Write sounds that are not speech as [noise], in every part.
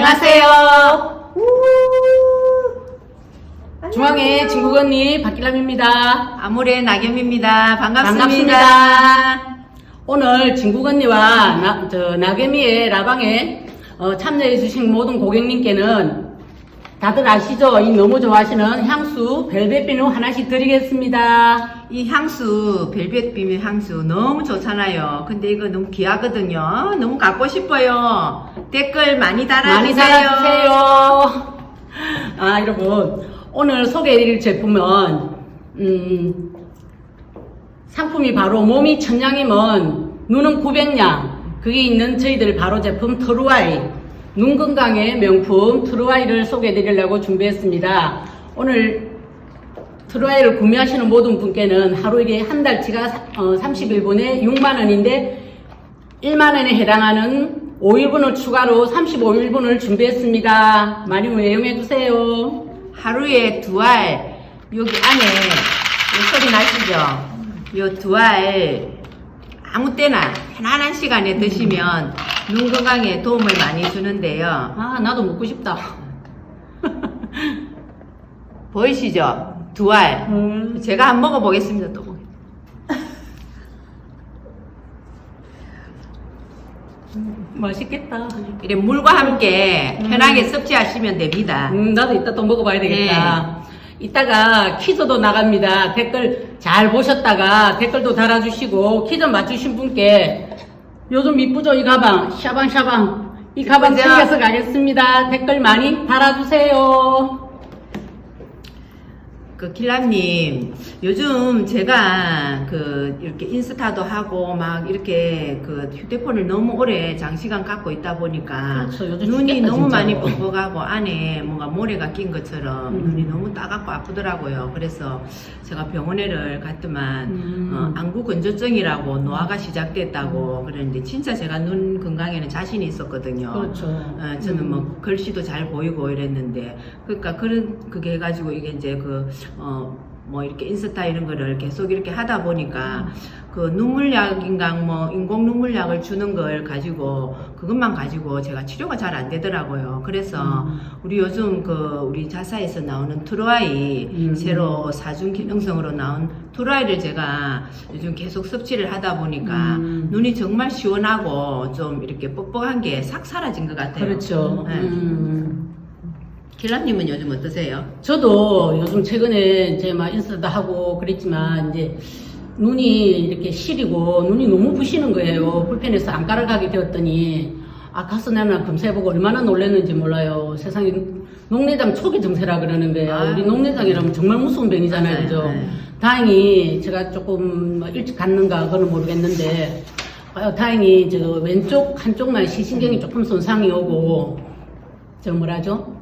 안녕하세요. 중앙의 진국 언니 박길남입니다. 아모레 나겸입니다. 반갑습니다. 반갑습니다. 오늘 진국 언니와 나, 저, 나겸이의 라방에 어, 참여해주신 모든 고객님께는 다들 아시죠? 이 너무 좋아하시는 향수 벨벳 비누 하나씩 드리겠습니다. 이 향수 벨벳 비밀 향수 너무 좋잖아요. 근데 이거 너무 귀하거든요. 너무 갖고 싶어요. 댓글 많이 달아주세요. 많이 달아주세요. 아, 여러분. 오늘 소개해드릴 제품은, 음, 상품이 바로 몸이 천냥이면 눈은 900냥. 그게 있는 저희들 바로 제품 트루아이. 눈 건강의 명품 트루아이를 소개해드리려고 준비했습니다. 오늘 트루아이를 구매하시는 모든 분께는 하루 이게 한 달치가 어, 31분에 6만원인데 1만원에 해당하는 5일분을 추가로 35일분을 준비했습니다. 많이 애용해주세요. 하루에 두 알, 여기 안에 이 소리 나시죠? 이두알 아무 때나 편안한 시간에 드시면 눈 건강에 도움을 많이 주는데요. 아, 나도 먹고 싶다. [laughs] 보이시죠? 두 알. 음, 제가 한번 먹어보겠습니다. 또. 맛있겠다. 이래 물과 함께 편하게 섭취하시면 됩니다. 음, 나도 이따 또 먹어봐야 되겠다. 이따가 퀴즈도 나갑니다. 댓글 잘 보셨다가 댓글도 달아주시고 퀴즈 맞추신 분께 요즘 이쁘죠 이 가방 샤방샤방 이 가방 이쁘죠? 챙겨서 가겠습니다. 댓글 많이 달아주세요. 그 길라님 요즘 제가 그 이렇게 인스타도 하고 막 이렇게 그 휴대폰을 너무 오래 장시간 갖고 있다 보니까 그렇죠. 요즘 눈이 죽겠다, 너무 많이 진짜로. 뻑뻑하고 안에 뭔가 모래가 낀 것처럼 음. 눈이 너무 따갑고 아프더라고요. 그래서 제가 병원에를 갔더만 음. 어, 안구 건조증이라고 노화가 시작됐다고 그랬는데 진짜 제가 눈 건강에는 자신이 있었거든요. 그렇죠. 어, 저는 뭐 글씨도 잘 보이고 이랬는데 그러니까 그런 그게 해가지고 이게 이제 그어 뭐 이렇게 인스타 이런 거를 계속 이렇게 하다 보니까 그 눈물약인가 뭐 인공 눈물약을 주는 걸 가지고 그것만 가지고 제가 치료가 잘 안 되더라고요. 그래서 음. 우리 요즘 그 우리 자사에서 나오는 트루아이 음. 새로 사중 기능성으로 나온 트루아이를 제가 요즘 계속 섭취를 하다 보니까 음. 눈이 정말 시원하고 좀 이렇게 뻑뻑한 게 싹 사라진 것 같아요. 그렇죠. 네. 음. 길라님은 요즘 어떠세요? 저도 요즘 최근에 이제 막 인스타도 하고 그랬지만 이제 눈이 이렇게 시리고 눈이 너무 부시는 거예요. 불편해서 안과를 가게 되었더니 아 가서 나는 검사해보고 얼마나 놀랐는지 몰라요. 세상에 녹내장 초기 증세라 그러는 거예요. 아유. 우리 녹내장이라면 정말 무서운 병이잖아요. 네, 그죠? 네. 다행히 제가 조금 뭐 일찍 갔는가 그건 모르겠는데 아, 다행히 저 왼쪽 한쪽만 시신경이 조금 손상이 오고 저 뭐라죠?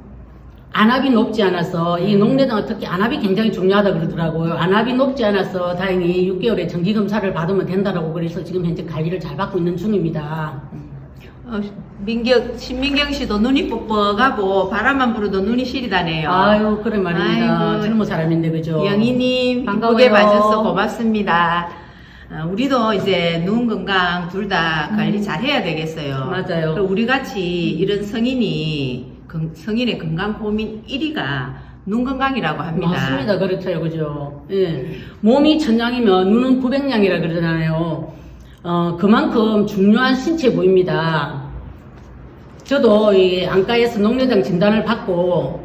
안압이 높지 않아서 이 녹내장 특히 안압이 굉장히 중요하다 그러더라고요. 안압이 높지 않아서 다행히 6개월에 정기 검사를 받으면 된다라고 그래서 지금 현재 관리를 잘 받고 있는 중입니다. 어, 민경, 신민경 씨도 눈이 뻑뻑하고 바람만 불어도 눈이 시리다네요. 아유 그래 말입니다. 아이고. 젊은 사람인데 그죠? 영희님. 이쁘게 봐줘서 고맙습니다. 어, 우리도 이제 눈 건강 둘 다 관리 잘 해야 되겠어요. 음. 맞아요. 우리 같이 이런 성인이 건- 성인의 건강 고민 1위가 눈 건강이라고 합니다. 맞습니다. 그렇죠. 그죠? 예. 몸이 천냥이면 눈은 900냥이라 그러잖아요. 어, 그만큼 중요한 신체 부위입니다. 저도 이 안과에서 녹내장 진단을 받고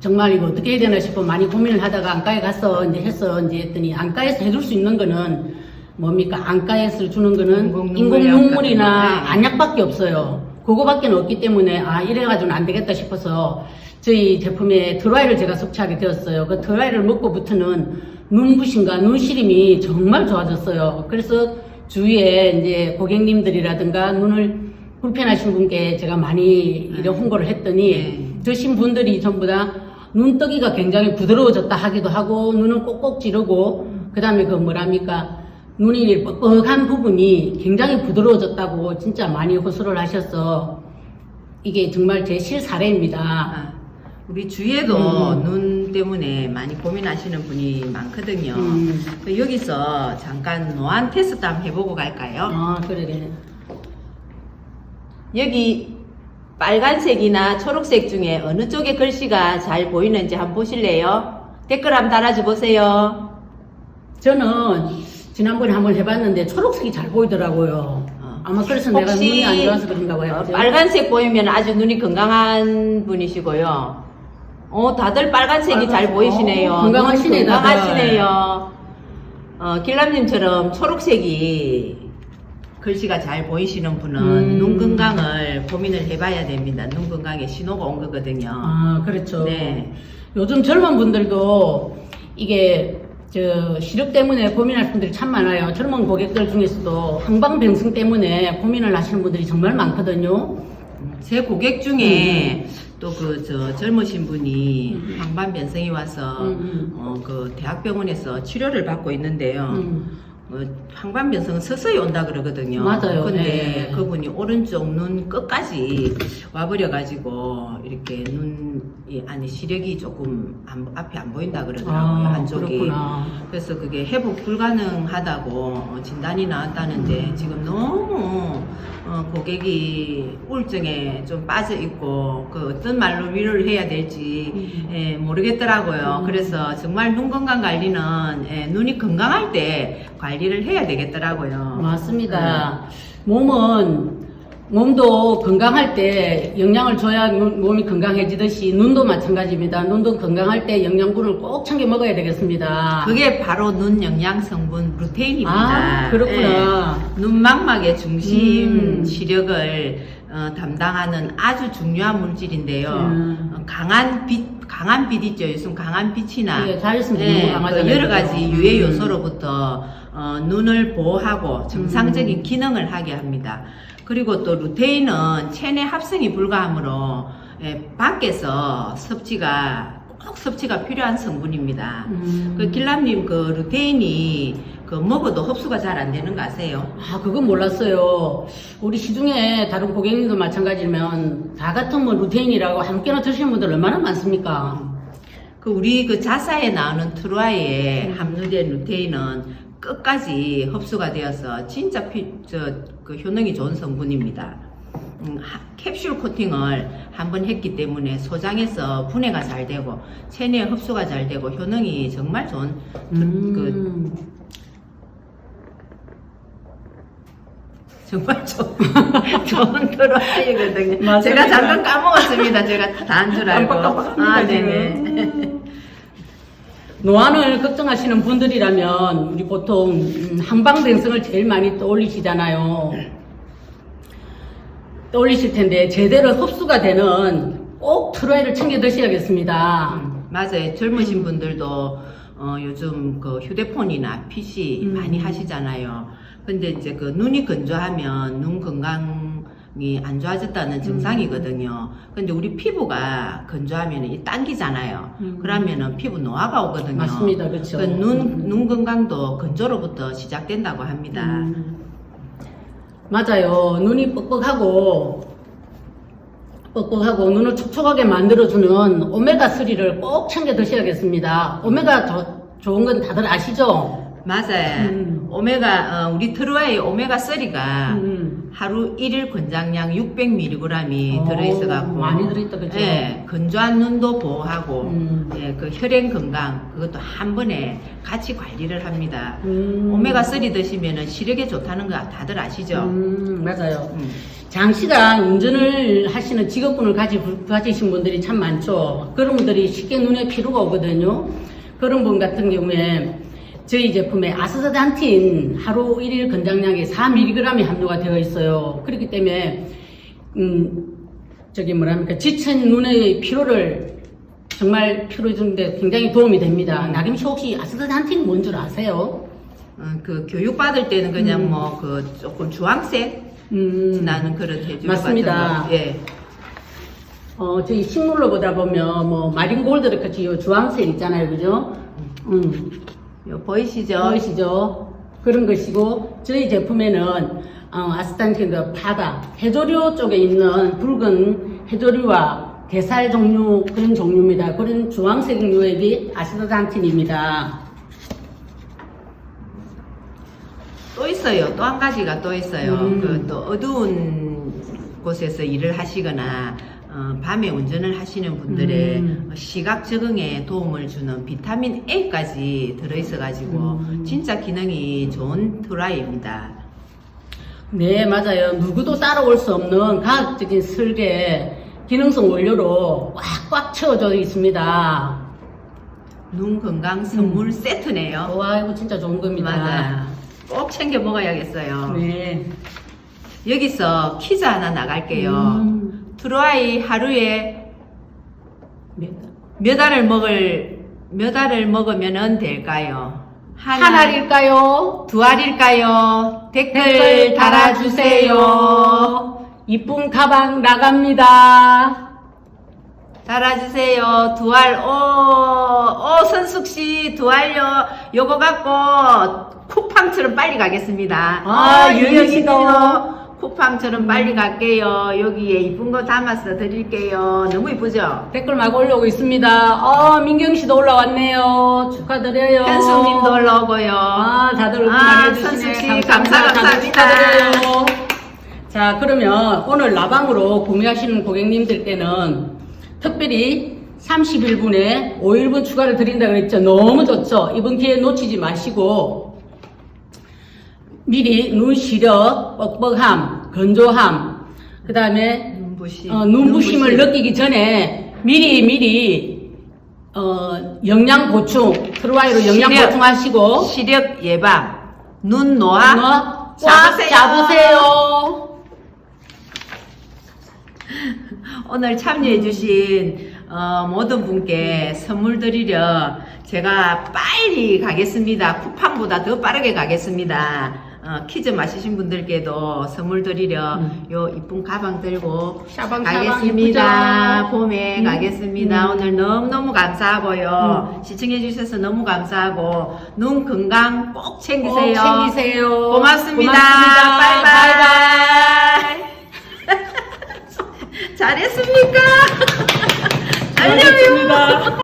정말 이거 어떻게 해야 되나 싶어 많이 고민을 하다가 안과에 가서 이제 해서 이제 했더니 안과에서 해줄 수 있는 거는 뭡니까? 안과에서 주는 거는 인공 눈물이나. 안약밖에 없어요. 그거밖에 없기 때문에 아 이래가지고는 안 되겠다 싶어서 저희 제품에 드라이를 제가 섭취하게 되었어요. 그 드라이를 먹고부터는 눈부심과 눈시림이 정말 좋아졌어요. 그래서 주위에 이제 고객님들이라든가 눈을 불편하신 분께 제가 많이 이런 홍보를 했더니 네. 드신 분들이 전부 다 눈떠기가 굉장히 부드러워졌다 하기도 하고 눈을 꼭꼭 찌르고 그 다음에 그 뭐랍니까 눈이 뻑뻑한 부분이 굉장히 부드러워졌다고 진짜 많이 호소를 하셔서 이게 정말 제 실사례입니다. 아, 우리 주위에도 음. 눈 때문에 많이 고민하시는 분이 많거든요. 음. 그 여기서 잠깐 노안 테스트 한번 해보고 갈까요? 아 그러게. 여기 빨간색이나 초록색 중에 어느 쪽에 글씨가 잘 보이는지 한번 보실래요? 댓글 한번 달아줘 보세요. 저는 지난번에 한번 해봤는데 초록색이 잘 보이더라고요. 어. 아마 그래서 내가 혹시 눈이 안 좋아서 그런가 봐요. 어? 빨간색 보이면 아주 눈이 건강한 분이시고요. 어, 다들 빨간색이 잘 빨간색. 보이시네요. 어, 건강하시네, 눈 다들. 건강하시네요. 어, 길람님처럼 초록색이 글씨가 잘 보이시는 분은 음. 눈 건강을 고민을 해봐야 됩니다. 눈 건강에 신호가 온 거거든요. 아, 그렇죠. 네. 요즘 젊은 분들도 이게 저 시력 때문에 고민할 분들이 참 많아요. 젊은 고객들 중에서도 항방병성 때문에 고민을 하시는 분들이 정말 많거든요. 제 고객 중에 또 그 저 젊으신 분이 음. 황반변성이 와서 음, 음. 어 그 대학병원에서 치료를 받고 있는데요. 음. 어, 황반 변성은 서서히 온다 그러거든요. 맞아요. 근데 네. 그분이 오른쪽 눈 끝까지 와버려가지고 이렇게 눈이 아니 시력이 조금 안- 앞에 안 보인다 그러더라고요. 아, 한쪽이. 그렇구나. 그래서 그게 회복 불가능하다고 어, 진단이 나왔다는데 지금 너무 어, 고객이 우울증에 좀 빠져 있고 그 어떤 말로 위로를 해야 될지 음. 예, 모르겠더라고요. 음. 그래서 정말 눈 건강 관리는 예, 눈이 건강할 때 관리 를 해야 되겠더라고요. 맞습니다. 몸은 몸도 건강할 때 영양을 줘야 눈- 몸이 건강해지듯이 눈도 마찬가지입니다. 눈도 건강할 때 영양분을 꼭 챙겨 먹어야 되겠습니다. 그게 바로 눈 영양 성분 루테인입니다. 아, 그렇구나. 예, 눈 망막의 중심 음. 시력을 어, 담당하는 아주 중요한 물질인데요. 음. 어, 강한 빛, 강한 빛 있죠. 요즘 강한 빛이나 예, 자외선 예, 너무 강하잖아요. 그 여러 가지 음. 유해 요소로부터 어, 눈을 보호하고 정상적인 음. 기능을 하게 합니다. 그리고 또 루테인은 체내 합성이 불가하므로 예, 밖에서 섭취가 꼭 섭취가 필요한 성분입니다. 음. 그 길람님 그 루테인이 그 먹어도 흡수가 잘 안 되는 거 아세요? 아, 그건 몰랐어요. 우리 시중에 다른 고객님도 마찬가지면 다 같은 뭐 루테인이라고 함께나 드시는 분들 얼마나 많습니까? 그 우리 그 자사에 나오는 트루아에 음. 함유된 루테인은 끝까지 흡수가 되어서 진짜 피, 저, 그 효능이 좋은 성분입니다. 음, 하- 캡슐 코팅을 한번 했기 때문에 소장에서 분해가 잘 되고 체내 흡수가 잘 되고 효능이 정말 좋은 그, 그 음. 정말 좋은. [laughs] 맞습니다. 제가 잠깐 까먹었습니다. 제가 다 한 줄 알고. 아. 네네. 노안을 걱정하시는 분들이라면 우리 보통 음, 항방병성을 제일 많이 떠올리시잖아요. 떠올리실 텐데 제대로 흡수가 되는 꼭 트로이를 챙겨 드셔야겠습니다. 음, 맞아요. 젊으신 분들도 어, 요즘 그 휴대폰이나 PC 음. 많이 하시잖아요. 근데 이제 그 눈이 건조하면 눈 건강 이안 좋아졌다는 증상이거든요. 근데 우리 피부가 건조하면 이 당기잖아요. 음. 그러면은 피부 노화가 오거든요. 맞습니다. 그렇죠. 그 눈, 눈 건강도 건조로부터 시작된다고 합니다. 음, 맞아요. 눈이 뻑뻑하고 뻑뻑하고 눈을 촉촉하게 만들어주는 오메가3를 꼭 챙겨 드셔야겠습니다. 오메가 더 좋은 건 다들 아시죠? 맞아요. 음. 오메가, 어, 우리 트루아의 오메가3가 음. 하루 1일 권장량 600mg이 어, 들어있어갖고 많이 들어있다, 그죠? 예, 건조한 눈도 보호하고 음. 예, 그 혈행 건강 그것도 한 번에 같이 관리를 합니다. 음. 오메가 3 드시면은 시력에 좋다는 거 다들 아시죠? 음, 맞아요. 음. 장시간 운전을 하시는 직업군을 가지, 가지신 분들이 참 많죠. 그런 분들이 쉽게 눈에 피로가 오거든요. 그런 분 같은 경우에 저희 제품에 아스타잔틴 하루 1일 권장량에 4mg이 함유가 되어 있어요. 그렇기 때문에, 음, 저기 뭐랍니까. 지친 눈의 피로를 정말 피로해주는데 굉장히 도움이 됩니다. 나김 씨 혹시 아스타잔틴 뭔 줄 아세요? 어, 그 교육 받을 때는 그냥 음. 뭐그 조금 주황색 음, 나는 그런 해주 맞습니다. 예. 어, 저희 식물로 보다 보면, 뭐, 마린 골드 같이 요 주황색 있잖아요. 그죠? 음, 요 보이시죠? 보이시죠? 그런 것이고, 저희 제품에는, 어, 아스탄틴드 파다, 해조류 쪽에 있는 붉은 해조류와 게살 종류, 그런 종류입니다. 그런 주황색 유액이 아스타잔틴입니다. 또 있어요. 또 한 가지가 또 있어요. 음. 그또 어두운 곳에서 일을 하시거나 어, 밤에 운전을 하시는 분들의 음. 시각 적응에 도움을 주는 비타민 A까지 들어있어 가지고 음. 진짜 기능이 좋은 트라이입니다. 네, 맞아요. 누구도 따라올 수 없는 과학적인 설계, 기능성 원료로 꽉꽉 채워져 있습니다. 눈 건강 선물 세트네요. 와, 이거 진짜 좋은 겁니다. 맞아요. 꼭 챙겨 먹어야겠어요. 네. 여기서 퀴즈 하나 나갈게요. 음, 트라이 하루에 몇, 몇 알을 먹을 몇 알을 먹으면 될까요? 한 알일까요? 두 알일까요? 댓글, 댓글 달아주세요. 이쁜 가방 나갑니다. 달아주세요. 두 알, 오, 오, 선숙 씨, 두 알요. 요거 갖고 쿠팡처럼 빨리 가겠습니다. 아, 어, 유연이도. 쿠팡처럼 빨리 갈게요. 여기에 이쁜 거 담아서 드릴게요. 너무 이쁘죠? 댓글 막 올라오고 있습니다. 어, 민경 씨도 올라왔네요. 축하드려요. 현숙님도 올라오고요. 아, 다들 응원 아, 많이 해주시네. 선숙 씨, 감사합니다. 감사, 감사합니다. 축하드려요. 자, 그러면 오늘 라방으로 구매하시는 고객님들께는 특별히 31분에 5일분 추가를 드린다고 했죠. 너무 좋죠. 이번 기회 놓치지 마시고 미리 눈 시력, 뻑뻑함, 건조함, 그 다음에 눈부심. 어, 눈부심을 눈부심. 느끼기 전에 미리 미리 어, 영양 보충, 트루와이로 영양 시력. 보충하시고 시력 예방, 눈 노화, 꽉 잡으세요. 잡으세요. [laughs] 오늘 참여해주신 어, 모든 분께 선물 드리려 제가 빨리 가겠습니다. 쿠팡보다 더 빠르게 가겠습니다. 어, 퀴즈 마시신 분들께도 선물 드리려 음. 요 이쁜 가방 들고 샤방 샤방 가겠습니다. 예쁘죠? 봄에 음. 가겠습니다. 음. 오늘 너무너무 감사하고요. 시청해 주셔서 너무 감사하고 눈 건강 꼭 챙기세요. 꼭 챙기세요. 고맙습니다. 고맙습니다. 바이바이. [laughs] 잘했습니까? [laughs] 잘했습니다.